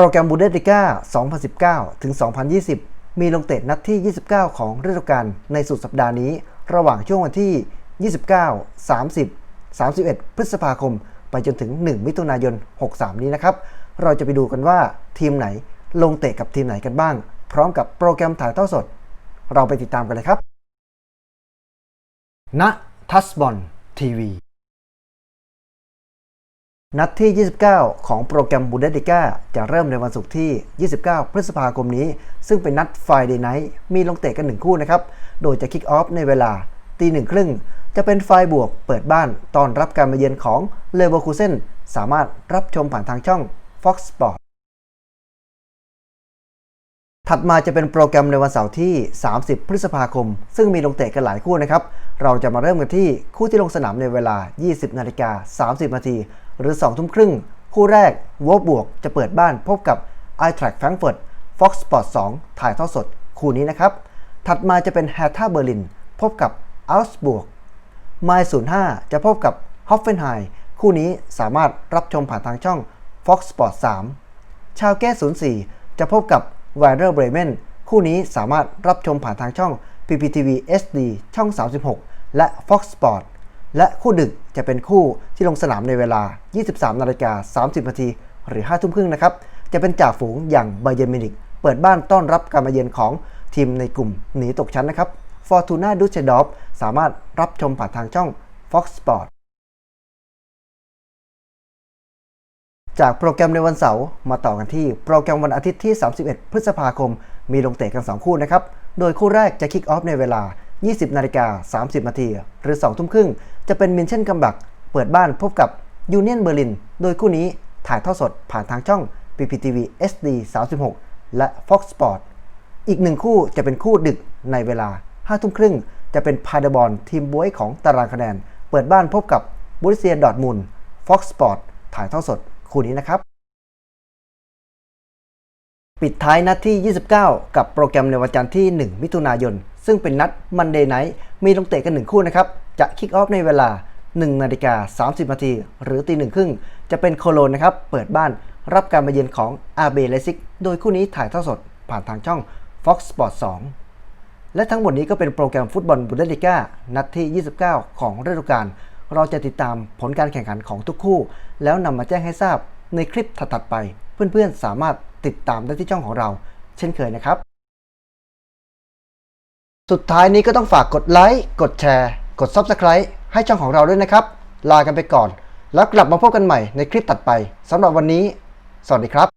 รแกรมบูเดสติก้า 2019 ถึง 2020 มีลงเตะนัดที่ 29 ของฤดูกาลในสุดสัปดาห์นี้ ระหว่างช่วงวันที่ 29 30 31 พฤษภาคม ไปจนถึง 1 มิถุนายน 63 นี้นะครับ เราจะไปดูกันว่าทีมไหนลงเตะกับทีมไหนกันบ้าง พร้อมกับโปรแกรมถ่ายทอดสด เราไปติดตามกันเลยครับณทัสบอลทีวี นัดที่ 29 ของโปรแกรมบูเดติก้าจะเริ่มในวันศุกร์ที่ 29 พฤษภาคมนี้ ซึ่งเป็นนัด Friday Night มีลงเตะกัน 1 คู่นะครับ โดยจะคิกออฟในเวลาตีหนึ่งครึ่ง จะเป็นไฟบวกเปิดบ้านตอนรับการมาเยือนของเลเวอร์คูเซนสามารถรับชมผ่านทางช่อง Fox Sport ถัดมาจะเป็นโปรแกรมในวันเสาร์ที่ 30 พฤษภาคม ซึ่งมีลงเตะกันหลายคู่นะครับ เราจะมาเริ่มกันที่คู่ที่ลงสนามในเวลา 20 นาฬิกา 30 นาที หรือ 2 ทุ่มครึ่ง คู่แรกวอลบวกจะเปิดบ้านพบกับ i t r a c k Frankfurt Fox Sport 2 ถ่ายทอดสด คู่นี้นะครับ ถัดมาจะเป็น Hertha Berlin พบกับ Augsburg ไมล์05 จะพบกับ Hoffenheim คู่นี้สามารถรับชมผ่านทางช่อง Fox Sport 3 ชาวแก้04 จะพบกับ w i r e r Bremen คู่นี้สามารถรับชมผ่านทางช่อง PPTV SD ช่อง 36 และ Fox Sport และคู่ดึกจะเป็นคู่ที่ลงสนามในเวลา 23 นาฬิกา 30 นาที หรือ 5 ทุ่มครึ่งนะครับ จะเป็นจ่าฝูงอย่างไบเย r n มินิก เปิดบ้านต้อนรับการมาเยือนของทีมในกลุ่มหนีตกชั้นนะครับ Fortuna Düsseldorf สามารถรับชมผ่านทางช่อง Fox Sport จากโปรแกรมในวันเสาร์มาต่อกันที่โปรแกรมวันอาทิตย์ที่ 31 พฤษภาคม มีลงเตะกัน 2 คู่นะครับ โดยคู่แรกจะคิกออฟในเวลา 20นาฬิกา30นาทีหรือ 2 ทุ่มครึ่ง จะเป็นมินเช่นกัมบัก เปิดบ้านพบกับยูเนียนเบอร์ลิน โดยคู่นี้ถ่ายทอดสดผ่านทางช่อง PPTV SD 36 และ Fox Sport อีกหนึ่งคู่จะเป็นคู่ดึกในเวลา 5 ทุ่มครึ่ง จะเป็นพาเดบอลทีมบวยของตารางคะแนน เปิดบ้านพบกับบุริเซียดอทมุน Fox Sport ถ่ายทอดสด คู่นี้นะครับ ปิดท้ายนัดที่ 29 กับโปรแกรมในวันจันทร์ที่ 1 มิถุนายน ซึ่งเป็นนัดมันเดย์ไนท์มีลงเตะกัน 1 คู่นะครับ จะคิกออฟในเวลา 1 นาฬิกา 30 นาที หรือตีหนึ่งครึ่ง จะเป็นโคโลนนะครับ เปิดบ้านรับการมาเยือนของอาเบเลซิกโดยคู่นี้ถ่ายทอดสดผ่านทางช่อง Fox Sport 2 และทั้งหมดนี้ก็เป็นโปรแกรมฟุตบอลบุนเดสลิก้านัดที่ 29 ของฤดูกาล เราจะติดตามผลการแข่งขันของทุกคู่ แล้วนำมาแจ้งให้ทราบในคลิปถัดๆไป เพื่อนๆสามารถติดตามได้ที่ช่องของเรา เช่นเคยนะครับ สุดท้ายนี้ก็ต้องฝากกดไลค์กดแชร์กด Subscribe ให้ช่องของเราด้วยนะครับ ลากันไปก่อน แล้วกลับมาพบกันใหม่ในคลิปถัดไปสำหรับวันนี้ สวัสดีครับ